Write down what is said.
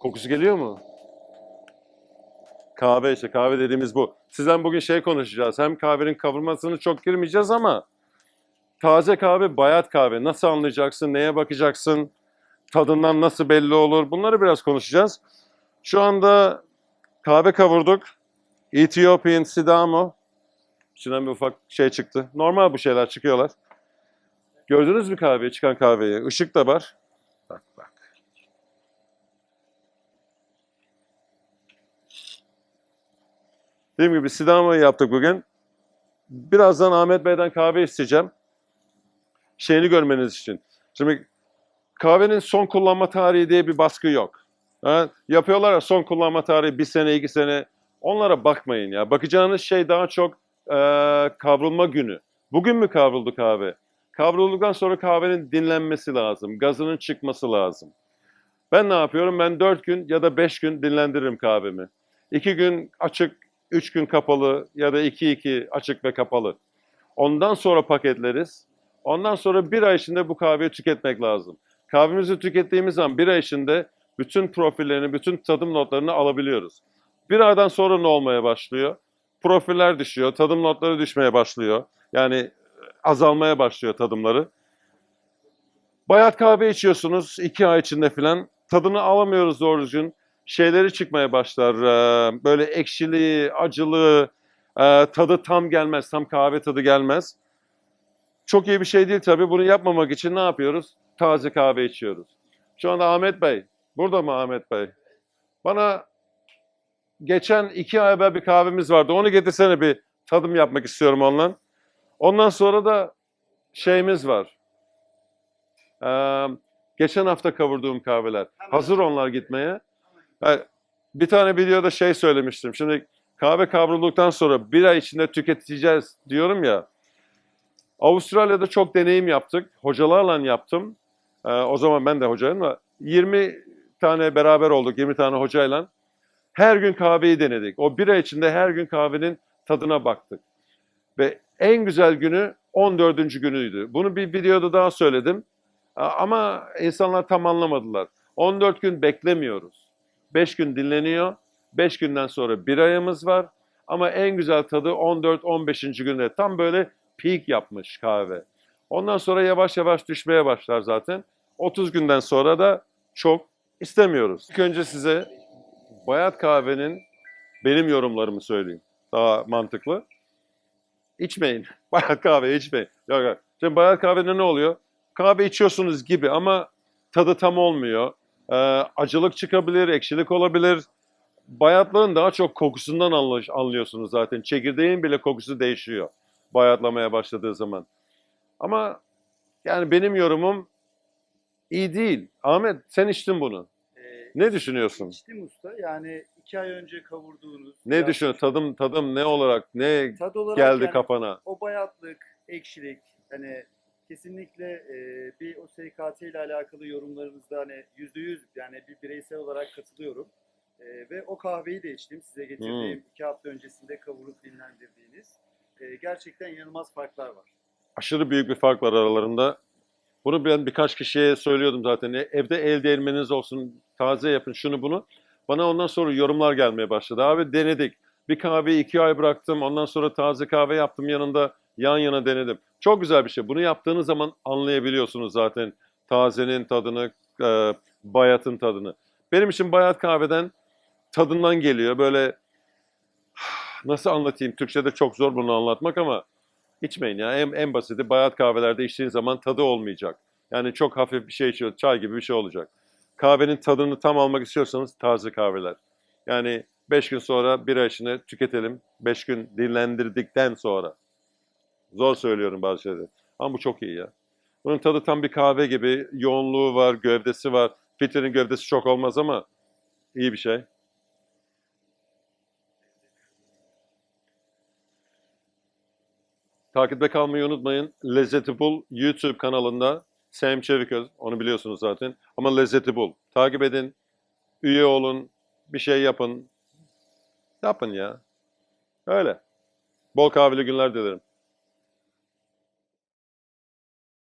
Kokusu geliyor mu? Kahve işte kahve dediğimiz bu. Sizden bugün şey konuşacağız. Hem kahvenin kavurmasını çok girmeyeceğiz ama taze kahve, bayat kahve nasıl anlayacaksın, neye bakacaksın, tadından nasıl belli olur bunları biraz konuşacağız. Şu anda kahve kavurduk. Ethiopian Sidamo. İçinden bir ufak şey çıktı. Normal bu şeyler çıkıyorlar. Gördünüz mü kahveyi, çıkan kahveyi? Işık da var. Dediğim gibi Sidamo'yu yaptık bugün. Birazdan Ahmet Bey'den kahve isteyeceğim. Şeyini görmeniz için. Şimdi kahvenin son kullanma tarihi diye bir baskı yok. Ha, yapıyorlar ya son kullanma tarihi bir sene, iki sene. Onlara bakmayın ya. Bakacağınız şey daha çok e, kavrulma günü. Bugün mü kavruldu kahve? Kavrulduktan sonra kahvenin dinlenmesi lazım. Gazının çıkması lazım. Ben ne yapıyorum? Ben 4 gün ya da 5 gün dinlendiririm kahvemi. 2 gün açık, 3 gün kapalı ya da 2-2 açık ve kapalı. Ondan sonra paketleriz. Ondan sonra bir ay içinde bu kahveyi tüketmek lazım. Kahvemizi tükettiğimiz zaman bir ay içinde bütün profillerini, bütün tadım notlarını alabiliyoruz. Bir aydan sonra ne olmaya başlıyor? Profiller düşüyor, tadım notları düşmeye başlıyor. Yani azalmaya başlıyor tadımları. Bayat kahve içiyorsunuz iki ay içinde filan. Tadını alamıyoruz doğru düzgün. Şeyleri çıkmaya başlar. Böyle ekşili, acılı, tadı tam gelmez. Tam kahve tadı gelmez. Çok iyi bir şey değil tabii. Bunu yapmamak için ne yapıyoruz? Taze kahve içiyoruz. Şu anda Ahmet Bey. Burada mı Ahmet Bey? Bana geçen iki ay evvel bir kahvemiz vardı. Onu getirsene bir tadım yapmak istiyorum ondan. Ondan sonra da şeyimiz var. Ee, geçen hafta kavurduğum kahveler. Hazır onlar gitmeye. Bir tane videoda şey söylemiştim. Şimdi kahve kavrulduktan sonra bir ay içinde tüketeceğiz diyorum ya. Avustralya'da çok deneyim yaptık. Hocalarla yaptım. Ee, o zaman ben de hocayım ama 20 tane beraber olduk. 20 tane hocayla. Her gün kahveyi denedik. O bir ay içinde her gün kahvenin tadına baktık. Ve en güzel günü 14. günüydü. Bunu bir videoda daha söyledim. Ama insanlar tam anlamadılar. 14 gün beklemiyoruz. 5 gün dinleniyor. 5 günden sonra bir ayımız var. Ama en güzel tadı 14-15. günde tam böyle peak yapmış kahve. Ondan sonra yavaş yavaş düşmeye başlar zaten. 30 günden sonra da çok istemiyoruz. İlk önce size bayat kahvenin benim yorumlarımı söyleyeyim. Daha mantıklı. İçmeyin. Bayat kahve içmeyin. Yok, yok. Şimdi bayat kahvede ne oluyor? Kahve içiyorsunuz gibi ama tadı tam olmuyor. Ee, acılık çıkabilir, ekşilik olabilir. Bayatların daha çok kokusundan anlıyorsunuz zaten. Çekirdeğin bile kokusu değişiyor bayatlamaya başladığı zaman. Ama yani benim yorumum iyi değil. Ahmet sen içtin bunu. Ee, Ne düşünüyorsun? İçtim usta. Yani iki ay önce kavurduğunuz. Ne düşünüyorsun? Tadım tadım ne olarak ne Tad olarak geldi yani kafana? o bayatlık, ekşilik hani kesinlikle e, bir o SKT ile alakalı yorumlarınızda hani yüzde yüz yani bir bireysel olarak katılıyorum. E, ve o kahveyi de içtim. Size getirdiğim Hmm. iki hafta öncesinde kavurup dinlendirdiğiniz. E, gerçekten inanılmaz farklar var. Aşırı büyük bir fark var aralarında. Bunu ben birkaç kişiye söylüyordum zaten. E, Evde el değirmeniniz olsun, taze yapın şunu bunu. Bana ondan sonra yorumlar gelmeye başladı. Abi denedik. Bir kahveyi iki ay bıraktım. Ondan sonra taze kahve yaptım yanında. Yan yana denedim. Çok güzel bir şey. Bunu yaptığınız zaman anlayabiliyorsunuz zaten tazenin tadını, e, bayatın tadını. Benim için bayat kahveden tadından geliyor. Böyle nasıl anlatayım? Türkçe'de çok zor bunu anlatmak ama içmeyin ya. En, en basiti bayat kahvelerde içtiğiniz zaman tadı olmayacak. Yani çok hafif bir şey içiyor, çay gibi bir şey olacak. Kahvenin tadını tam almak istiyorsanız taze kahveler. Yani 5 gün sonra bir ay içinde tüketelim. 5 gün dinlendirdikten sonra. Zor söylüyorum bazı şeyleri. Ama bu çok iyi ya. Bunun tadı tam bir kahve gibi. Yoğunluğu var, gövdesi var. Filtrenin gövdesi çok olmaz ama iyi bir şey. Takipte kalmayı unutmayın. Lezzeti Bul YouTube kanalında Sam Çeviköz, onu biliyorsunuz zaten. Ama Lezzeti Bul. Takip edin, üye olun, bir şey yapın. Yapın ya. Öyle. Bol kahveli günler dilerim.